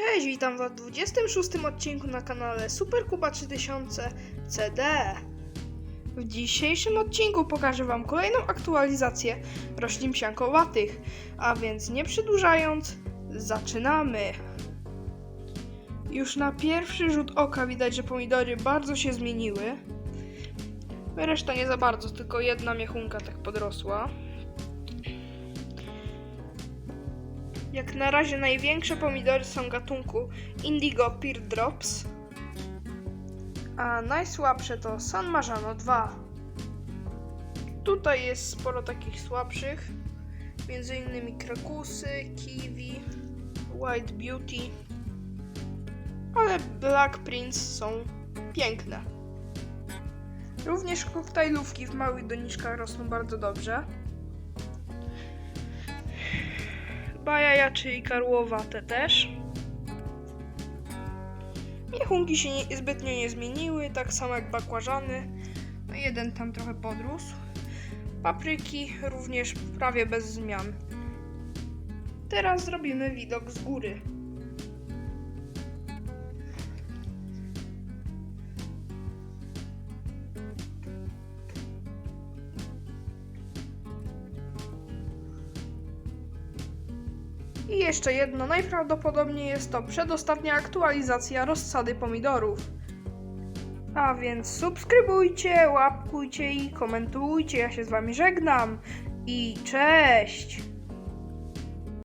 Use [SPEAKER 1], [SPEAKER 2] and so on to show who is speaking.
[SPEAKER 1] Cześć, witam w 26 odcinku na kanale Super Kuba 3000 CD. W dzisiejszym odcinku pokażę Wam kolejną aktualizację roślin psiankowatych, a więc nie przedłużając, zaczynamy. Już na pierwszy rzut oka widać, że pomidory bardzo się zmieniły. Reszta nie za bardzo, tylko jedna miechunka tak podrosła. Jak na razie największe pomidory są gatunku Indigo Pear Drops, a najsłabsze to San Marzano 2. Tutaj jest sporo takich słabszych, między innymi krakusy, kiwi, white beauty, ale black prince są piękne. Również koktajlówki w małych doniczkach rosną bardzo dobrze. Bajaja, czyli karłowate też. Miechunki się nie, zbytnio nie zmieniły, tak samo jak bakłażany. No jeden tam trochę podrósł. Papryki również prawie bez zmian. Teraz zrobimy widok z góry. I jeszcze jedno, najprawdopodobniej jest to przedostatnia aktualizacja rozsady pomidorów. A więc subskrybujcie, łapkujcie i komentujcie. Ja się z wami żegnam. I cześć!